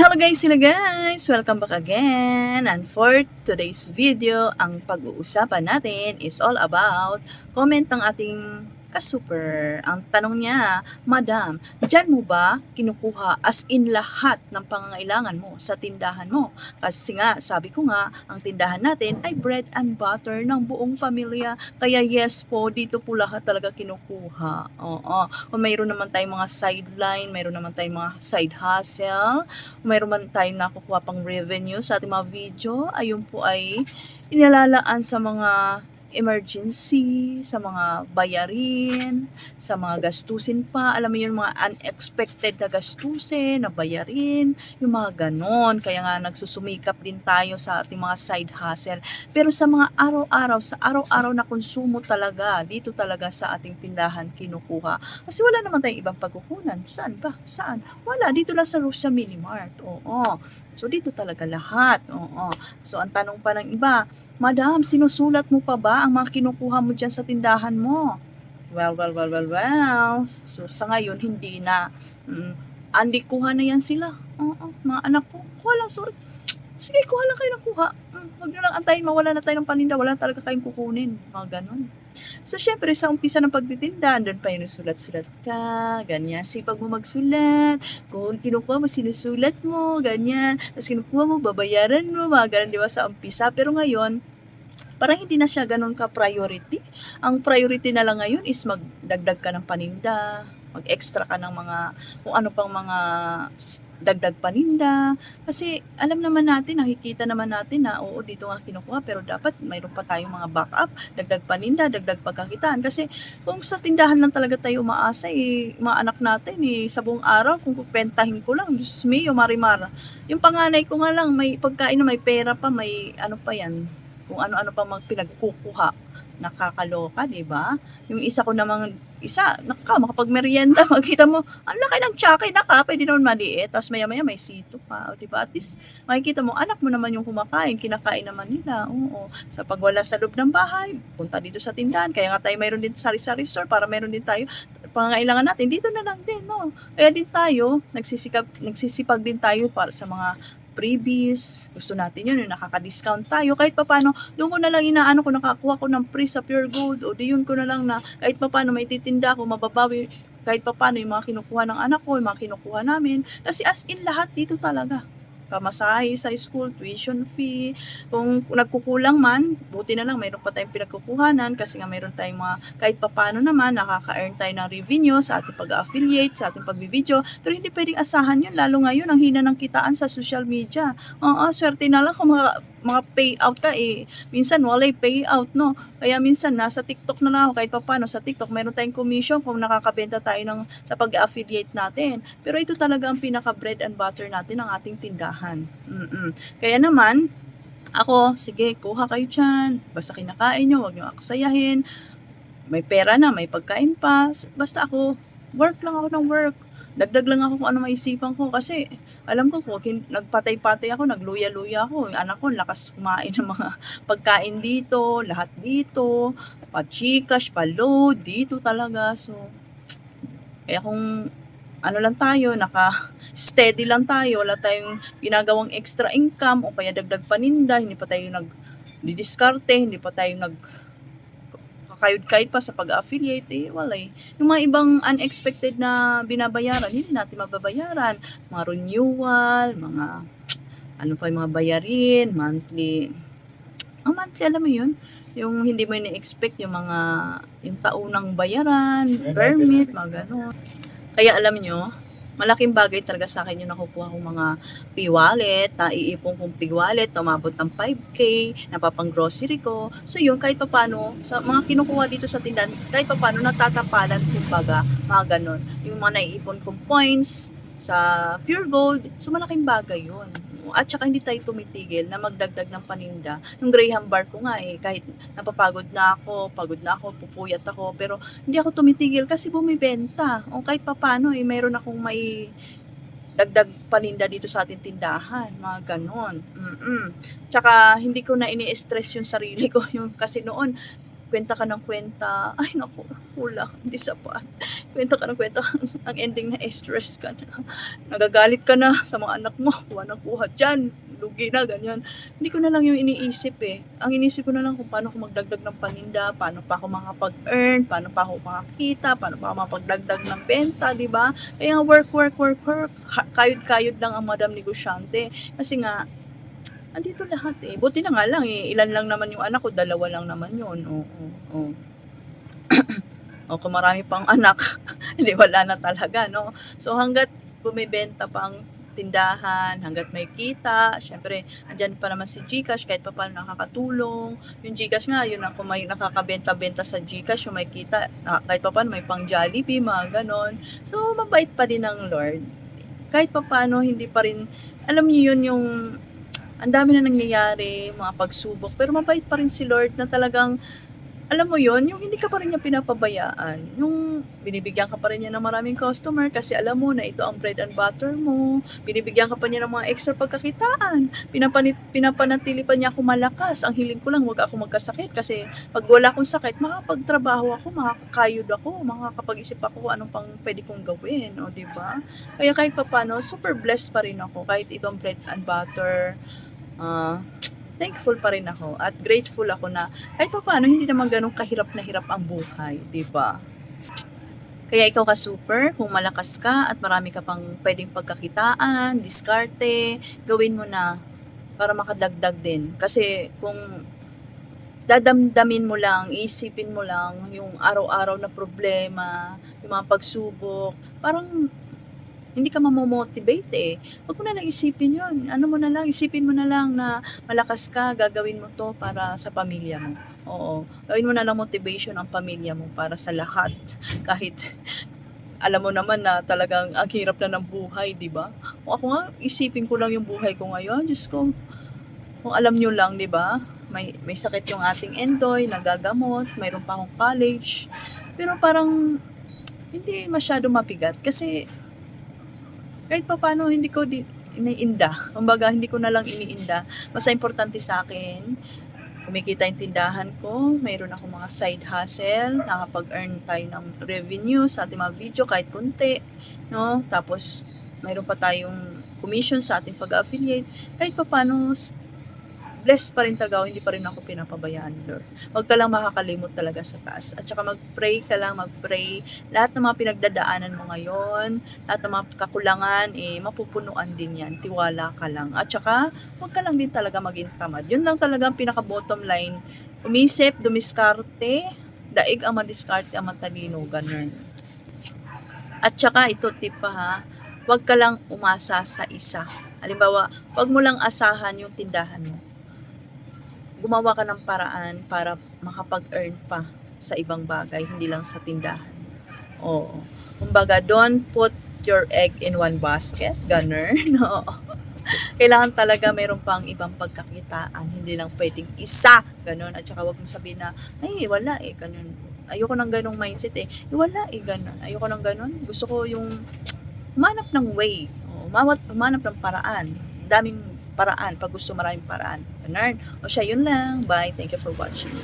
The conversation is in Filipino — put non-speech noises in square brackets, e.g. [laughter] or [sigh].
Hello guys, hello guys! Welcome back again! And for today's video, ang pag-uusapan natin is all about comment ng ating ka-super. Ang tanong niya, Madam, dyan mo ba kinukuha as in lahat ng pangangailangan mo sa tindahan mo? Kasi nga, sabi ko nga, ang tindahan natin ay bread and butter ng buong pamilya. Kaya yes po, dito po lahat talaga kinukuha. Oo. Kung mayroon naman tayong mga sideline, mayroon naman tayong mga side hustle, mayroon man tayong nakukuha pang revenue sa ating mga video, ayun po ay inalalaan sa mga emergency, sa mga bayarin, sa mga gastusin pa. Alam mo yun, mga unexpected na gastusin, na bayarin, yung mga ganon. Kaya nga nagsusumikap din tayo sa ating mga side hustle. Pero sa mga araw-araw, sa araw-araw na konsumo talaga, dito talaga sa ating tindahan kinukuha. Kasi wala naman tayong ibang pagkukunan. Saan ba? Saan? Wala. Dito lang sa Russia Mini Mart. Oo. So, dito talaga lahat. Oo. So, ang tanong pa ng iba, Madam, sinusulat mo pa ba ang mga kinukuha mo dyan sa tindahan mo? Well, well, well, well, well. So, sa ngayon, hindi na. Mm, andi, kuha na yan sila. Oo, mga anak ko, kuha lang. Sige, kuha lang kayo ng kuha. Mm, huwag nyo lang antayin, mawala na tayo ng paninda. Wala na talaga kayong kukunin. Mga ganun. So, syempre, sa umpisa ng pagtitinda, doon pa yung sulat-sulat ka, ganyan. Sipag mo magsulat, kung kinukuha mo, sinusulat mo, ganyan. Tapos kinukuha mo, babayaran mo, mga ganun, di ba, sa umpisa. Pero ngayon, parang hindi na siya ganun ka-priority. Ang priority na lang ngayon is magdagdag ka ng paninda, mag-extra ka ng mga, kung ano pang mga dagdag paninda. Kasi alam naman natin, nakikita naman natin na oo, dito nga kinukuha, pero dapat mayroon pa tayong mga backup, dagdag paninda, dagdag pagkakitaan. Kasi kung sa tindahan lang talaga tayo umaasa, eh, mga anak natin, eh, sa buong araw, kung pupentahin ko lang, Diyos mio, marimar. Yung panganay ko nga lang, may pagkain na may pera pa, may ano pa yan, kung ano-ano pa mga pinagkukuha. Nakakaloka, di ba? Yung isa ko namang, isa, naka, makapagmerienda, [laughs] makita mo, ang laki ng tsakay, naka, pwede naman maliit, tapos maya-maya may sito pa, di ba? At least, makikita mo, anak mo naman yung kumakain, kinakain naman nila, oo. Sa pag wala sa loob ng bahay, punta dito sa tindahan, kaya nga tayo mayroon din sa sari-sari store, para mayroon din tayo, pangangailangan natin, dito na lang din, no? Kaya din tayo, nagsisikap, nagsisipag din tayo para sa mga freebies, gusto natin yun, yung nakaka-discount tayo, kahit papano, doon ko na lang inaano ko, nakakuha ko ng free sa Pure Gold, o di yun ko na lang na, kahit papano, may titinda ako, mababawi, kahit papano, yung mga kinukuha ng anak ko, yung mga kinukuha namin, kasi as in lahat dito talaga, pamasahe sa school, tuition fee, kung nagkukulang man, buti na lang mayroon pa tayong pinagkukuhanan kasi nga mayroon tayong mga kahit papano naman nakaka-earn tayo ng revenue sa ating pag-affiliate, sa ating pag-video, pero hindi pwedeng asahan yun, lalo ngayon ang hina ng kitaan sa social media. Oo, swerte na lang kung mga, mga payout ka eh. Minsan walay payout, no? Kaya minsan nasa TikTok na lang ako kahit papano sa TikTok mayroon tayong commission kung nakakabenta tayo ng sa pag-affiliate natin. Pero ito talaga ang pinaka bread and butter natin ng ating tindahan. Mm-mm. Kaya naman, ako, sige, kuha kayo dyan. Basta kinakain nyo, huwag nyo aksayahin. May pera na, may pagkain pa. Basta ako, work lang ako ng work. Dagdag lang ako kung ano maisipan ko kasi alam ko kung nagpatay-patay ako, nagluya-luya ako. Anak ko, lakas kumain ng mga [laughs] pagkain dito, lahat dito, pa-chikash, pa-load, dito talaga. So, kaya kung ano lang tayo, naka-steady lang tayo, wala tayong ginagawang extra income o kaya dagdag paninda, hindi pa tayo nag didiskarte, hindi pa tayo nag kakayod-kayod pa sa pag-affiliate, eh, wala eh. Yung mga ibang unexpected na binabayaran, hindi natin mababayaran. Mga renewal, mga ano pa yung mga bayarin, monthly. Ang monthly, alam mo yun? Yung hindi mo ini-expect yung mga, yung taunang bayaran, permit, mga gano'n. Kaya alam nyo, malaking bagay talaga sa akin yung nakukuha kong mga p-wallet, na iipon kong p-wallet, umabot ng 5K, napapang grocery ko. So yun, kahit papano, sa mga kinukuha dito sa tindahan, kahit papano, natatapalan, kumbaga, mga ganon. Yung mga naiipon kong points sa Pure Gold, so malaking bagay yun. At saka hindi tayo tumitigil na magdagdag ng paninda. Yung Graham bar ko nga eh, kahit napapagod na ako, pagod na ako, pupuyat ako, pero hindi ako tumitigil kasi bumibenta. O kahit papano, eh, mayroon akong may dagdag paninda dito sa ating tindahan, mga ganon. Mm-mm. Tsaka hindi ko na ini-stress yung sarili ko [laughs] yung kasi noon kwenta ka ng kwenta, ay naku, kulang, hindi sapat. Kwenta ka ng kwenta, [laughs] ang ending na eh, stress ka na. Nagagalit ka na sa mga anak mo, kuha ng kuha dyan, lugi na, ganyan. Hindi ko na lang yung iniisip eh. Ang iniisip ko na lang kung paano ko magdagdag ng paninda, paano pa ako makapag-earn, paano pa ako makakita, paano pa ako makapagdagdag ng benta, di ba? Kaya work, work, work, work. Kayod-kayod lang ang madam negosyante. Kasi nga, andito lahat eh. Buti na nga lang eh. Ilan lang naman yung anak ko, dalawa lang naman yun. Oo, oo, oo. [clears throat] o kung marami pang anak, [laughs] hindi wala na talaga, no? So hanggat bumibenta pang tindahan, hanggat may kita, syempre, andyan pa naman si Gcash, kahit pa paano nakakatulong. Yung Gcash nga, yun ako may nakakabenta-benta sa Gcash, yung may kita, kahit pa paano may pang Jollibee, mga ganon. So, mabait pa din ng Lord. Kahit pa paano, hindi pa rin, alam niyo yun yung, ang dami na nangyayari, mga pagsubok, pero mabait pa rin si Lord na talagang, alam mo yon yung hindi ka pa rin niya pinapabayaan. Yung binibigyan ka pa rin niya ng maraming customer kasi alam mo na ito ang bread and butter mo. Binibigyan ka pa niya ng mga extra pagkakitaan. Pinapanit, pinapanatili pa niya ako malakas. Ang hiling ko lang, wag ako magkasakit kasi pag wala akong sakit, makapagtrabaho ako, makakayod ako, makakapag-isip ako anong pang pwede kong gawin, o di ba? Kaya kahit papano, super blessed pa rin ako kahit itong bread and butter. Ah thankful pa rin ako at grateful ako na kahit pa paano hindi naman ganun kahirap na hirap ang buhay, 'di ba? Kaya ikaw ka super, kung malakas ka at marami ka pang pwedeng pagkakitaan, diskarte, gawin mo na para makadagdag din. Kasi kung dadamdamin mo lang, isipin mo lang yung araw-araw na problema, yung mga pagsubok, parang hindi ka mamomotivate eh. Huwag mo na lang isipin yun. Ano mo na lang, isipin mo na lang na malakas ka, gagawin mo to para sa pamilya mo. Oo. Gawin mo na lang motivation ang pamilya mo para sa lahat. [laughs] Kahit alam mo naman na talagang ang hirap na ng buhay, di ba? Kung ako nga, isipin ko lang yung buhay ko ngayon. Diyos ko, kung alam nyo lang, di ba? May, may sakit yung ating endoy, nagagamot, mayroon pa akong college. Pero parang hindi masyado mabigat kasi kahit pa paano hindi ko di, iniinda. Kumbaga, hindi ko na lang iniinda. Basta importante sa akin, kumikita yung tindahan ko, mayroon ako mga side hustle, nakapag-earn tayo ng revenue sa ating mga video kahit kunti, no? Tapos, mayroon pa tayong commission sa ating pag-affiliate. Kahit pa paano, blessed pa rin talaga ako, hindi pa rin ako pinapabayaan, Lord. Huwag ka lang makakalimot talaga sa taas. At saka mag-pray ka lang, mag-pray. Lahat ng mga pinagdadaanan mo ngayon, lahat ng mga kakulangan, eh, mapupunuan din yan. Tiwala ka lang. At saka, huwag ka lang din talaga maging tamad. Yun lang talaga ang pinaka-bottom line. Umisip, dumiskarte, daig ang madiskarte ang matalino, ganun. At saka, ito tip pa ha, huwag ka lang umasa sa isa. Halimbawa, huwag mo lang asahan yung tindahan mo. Gumawa ka ng paraan para makapag-earn pa sa ibang bagay, hindi lang sa tindahan. Oo. Kumbaga, don't put your egg in one basket. Ganun. [laughs] No. Kailangan talaga mayroon pang ibang pagkakitaan. Hindi lang pwedeng isa. Ganun. At saka wag mo sabihin na, ay, wala eh. Ganun. Ayoko ng ganong mindset eh. Wala eh, ganun. Ayoko ng ganun. Gusto ko yung humanap ng way. Oo, Umawat, humanap ng paraan. Daming paraan. Pag gusto maraming paraan. Ganun. O siya, yun lang. Bye. Thank you for watching.